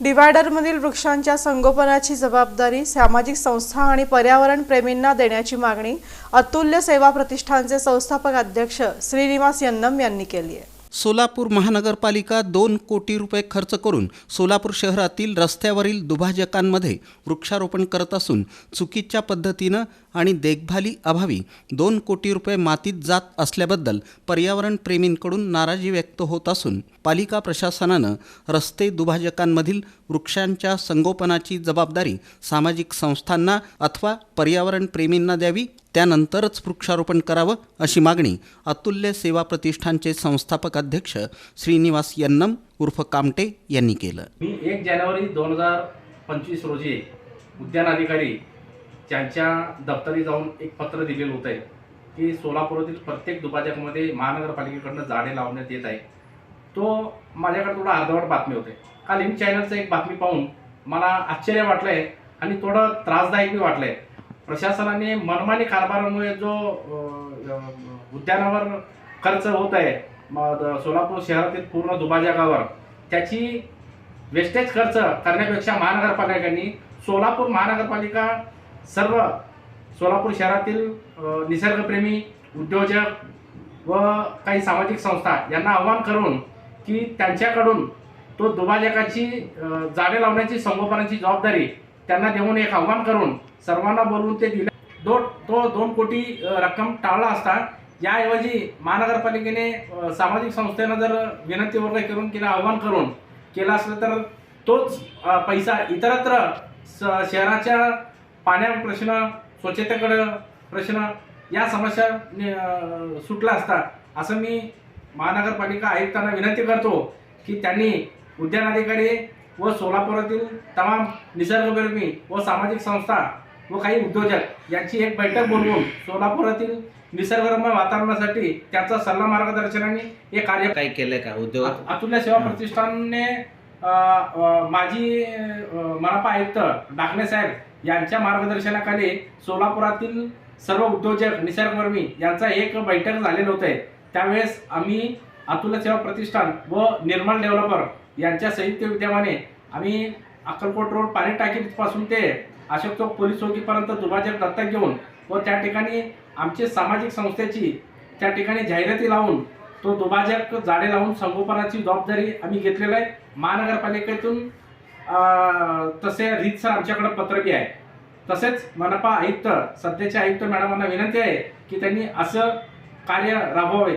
डिव्हायडरमधील वृक्षांच्या संगोपनाची जबाबदारी सामाजिक संस्था आणि पर्यावरण प्रेमींना देण्याची मागणी अतुल्य सेवा प्रतिष्ठानचे संस्थापक अध्यक्ष श्रीनिवास यन्नम यांनी केली आहे. सोलापूर महानगरपालिका दोन कोटी रुपये खर्च करून सोलापूर शहरातील रस्त्यावरील दुभाजकांमध्ये वृक्षारोपण करत असून चुकीच्या पद्धतीनं आणि देखभाली अभावी दोन कोटी रुपये मातीत जात असल्याबद्दल पर्यावरण प्रेमींकडून नाराजी व्यक्त होत असून पालिका प्रशासनानं रस्ते दुभाजकांमधील वृक्षांच्या संगोपनाची जबाबदारी सामाजिक संस्थांना अथवा पर्यावरण प्रेमींना द्यावी त्यानंतरच वृक्षारोपण करावं अशी मागणी अतुल्य सेवा प्रतिष्ठानचे संस्थापक अध्यक्ष श्रीनिवास यन्नम उर्फ कामटे यांनी केलं. मी एक जानेवारी दोन हजार पंचवीस रोजी उद्यान अधिकारी त्यांच्या दप्तरी जाऊन एक पत्र दिलेलं होतं आहे की सोलापुरातील प्रत्येक दुभाजकमध्ये महानगरपालिकेकडनं झाडे लावण्यात येत आहे. तो माझ्याकडे थोडं अर्धवट बातमी होते. काल इन चॅनलचं एक बातमी पाहून मला आश्चर्य वाटलं आहे आणि थोडं त्रासदायक बी वाटलं आहे प्रशासनाने मनमानी कारभारामुळे जो उद्यानावर खर्च होत आहे द- सोलापूर शहरातील पूर्ण दुभाजकावर त्याची वेस्टेज खर्च करण्यापेक्षा महानगरपालिकांनी सोलापूर महानगरपालिका सर्व सोलापूर शहरातील निसर्गप्रेमी उद्योजक व काही सामाजिक संस्था यांना आव्हान करून की त्यांच्याकडून तो दुभाजकाची जाळे लावण्याची संगोपनाची जबाबदारी त्यांना देऊन एक आव्हान करून सर्वांना बोलवून ते दिले. दो तो दोन कोटी रक्कम टाळला असता. याऐवजी महानगरपालिकेने सामाजिक संस्थेनं जर विनंती वगैरे करून किंवा आव्हान करून केलं असलं तर तोच पैसा इतरत्र स- शहराच्या पाण्या प्रश्न स्वच्छतेकडं प्रश्न या समस्या सुटला असता. असं मी महानगरपालिका आयुक्तांना विनंती करतो की त्यांनी उद्यानाधिकारी व सोलापुरातील तमाम निसर्गप्रेमी व सामाजिक संस्था व काही उद्योजक यांची एक बैठक बोलवून सोलापुरातील निसर्गरम्य वातावरणासाठी त्यांचा सल्ला मार्गदर्शनाने हे कार्य काय केलंय का? उद्योग? अतुल्य सेवा प्रतिष्ठानने माजी मनपा आयुक्त डाकणे साहेब यांच्या मार्गदर्शनाखाली सोलापुरातील सर्व उद्योजक निसर्गकर्मी यांचा एक बैठक झालेलं होतं त्यावेळेस आम्ही अतुल्य सेवा प्रतिष्ठान व निर्मल डेव्हलपर यांच्या संयुक्त विद्यमाने आम्ही अक्कलकोट रोड पाणी टाकीपासून ते अशोक चौक पोलीस चौकीपर्यंत दुभाजक दत्तक घेऊन व त्या ठिकाणी आमची सामाजिक संस्थेची त्या ठिकाणी जाहिराती लावून तो दुभाजक झाडे लावून संगोपनाची जबाबदारी आम्ही घेतलेलं आहे. महानगरपालिकेतून तसे रीतसर आमच्याकडे पत्रकी आहे. तसेच मनपा आयुक्त सध्याचे आयुक्त मॅडमांना विनंती आहे की त्यांनी असं कार्य राबवावे.